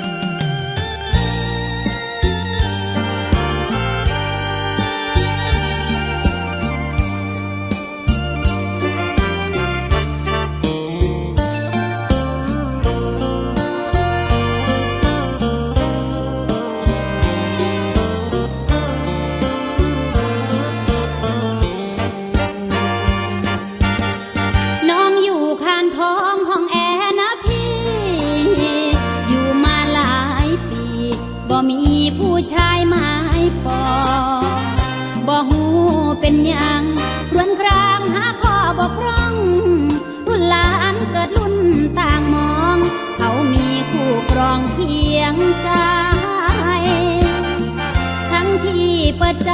น้ บ่มีผู้ชายหมายปองบ่หูเป็นยังรวนครางหาข้อบกพร่องรุ่นหลานเกิดรุ่นต่างมอง เขามีคู่ครองเคียงใจ ทั้งที่เปิดใจ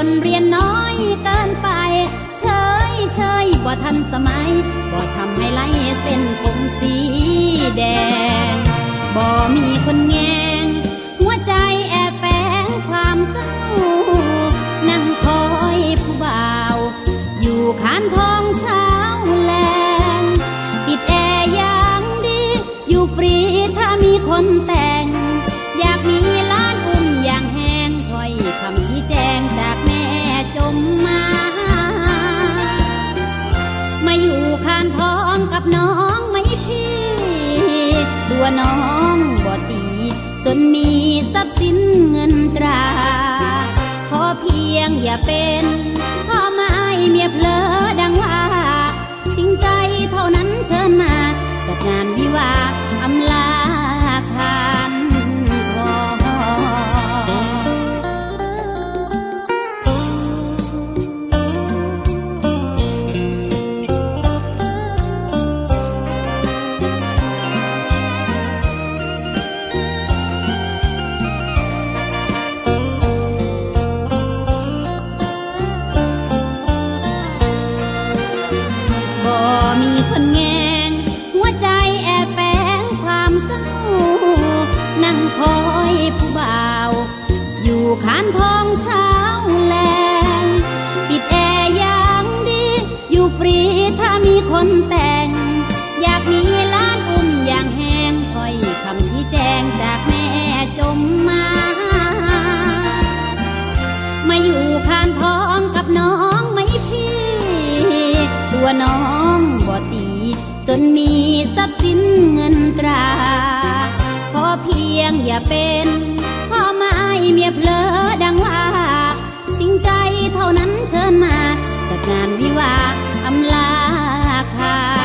คนเรียนน้อยเกินไป เฉยเฉยบ่ทันสมัยบ่ทำให้ไล่เส้นผมสีแดงบ่มีคนแงง หัวใจแอบแฝงความเศร้า นั่งคอยผู้บ่าว อยู่ขานทองเช้าแลง ติดแอร์อย่างดี อยู่ฟรีถ้ามีคนแต่ กับน้องไหมพี่ตัวน้องบ่ตี จนมีทรัพย์สินเงินตรา พอเพียงอย่าเป็นพ่อไม้เมียเพลอดังว่า จริงใจเท่านั้นเชิญมา จัดงานวิวาอำลา ถ้ามีคนแต่ง อยากมีล้านอุ้มอย่างแห้งถ้อยคำชี้แจงจากแม่จมมา มาอยู่คานท้องกับน้องไหมพี่ ตัวน้องบ่ตี จนมีทรัพย์สินเงินตรา ขอเพียงอย่าเป็นพ่อไม้เมียเพลอดังว่าจริงใจเท่านั้นเชิญมา จัดงานวิวาอำลาค่ะ